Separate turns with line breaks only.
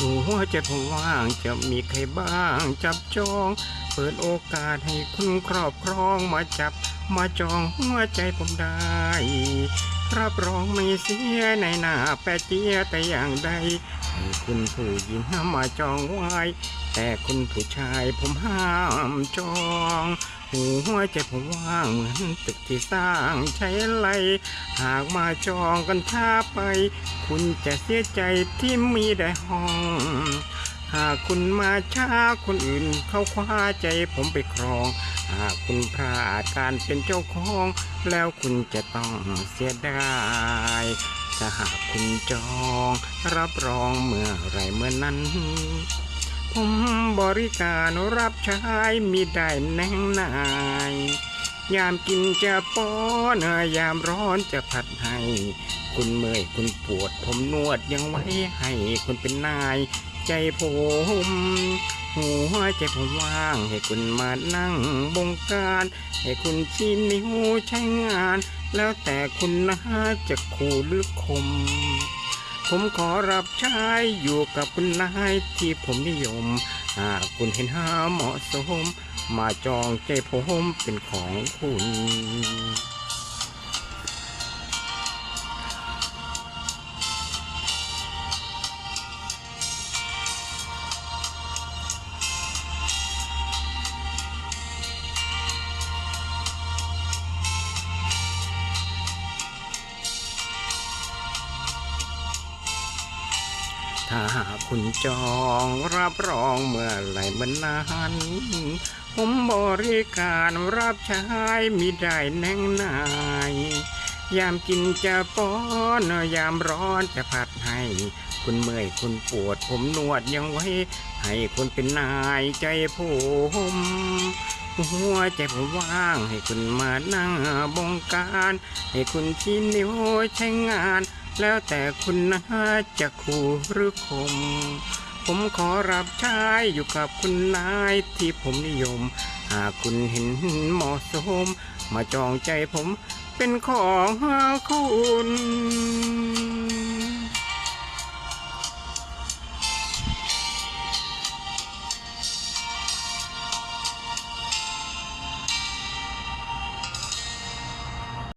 หัวใจผมว่างจะมีใครบ้างจับจอง เปิดโอกาสให้คุณครอบครองมาจับมาจองหัวใจผมได้รับรองไม่เสียในหน้าแปะเจียแต่อย่างใดให้คุณผู้หญิงมาจองไว้ แต่คุณผู้ชายผมห้ามจอง หัวใจผมว่างเหมือนตึกที่สร้างใช้ไรหากมาจองกันช้าไป คุณจะเสียใจที่มีได้ห้อง หากคุณมาช้าคนอื่นเขาคว้าใจผมไปครอง หากคุณพลาดการเป็นเจ้าของ แล้วคุณจะต้องเสียดายถ้าหากคุณจอง รับรองเมื่อไรเมื่อนั้น ผมบริการรับใช้มีได้แน่งนาย ยามกินจะป้อนยามร้อนจะผัดให้ คุณเมื่อยคุณปวด ผมนวดยังไว้ให้คุณเป็นนาย ใจผมหัวใจผมว่าง ให้คุณมานั่งบงการ ให้คุณชี้นิ้วใช้งาน แล้วแต่คุณนะจะขู่หรือคม ผมขอรับใช้อยู่กับคุณนายที่ผมนิยม หากคุณเห็นหาเหมาะสม มาจองใจผมเป็นของคุณ ถ้าคุณจองรับรองเมื่อไหรเมื่อนานผมบริการรับใช้มีได้แน่งนาย ยามกินจะป้อนยามร้อนจะผัดให้ คุณเมื่อยคุณปวดผมนวดยังไว้ ให้คุณเป็นนายใจผมหัวใจผมว่างให้คุณมานั่งบงการ ให้คุณชี้นิ้วใช้งาน แล้วแต่คุณนะจะขู่หรือคมผมขอรับใช้อยู่กับคุณนายที่ผมนิยม หากคุณเห็นเหมาะสม มาจองใจผมเป็นของคุณ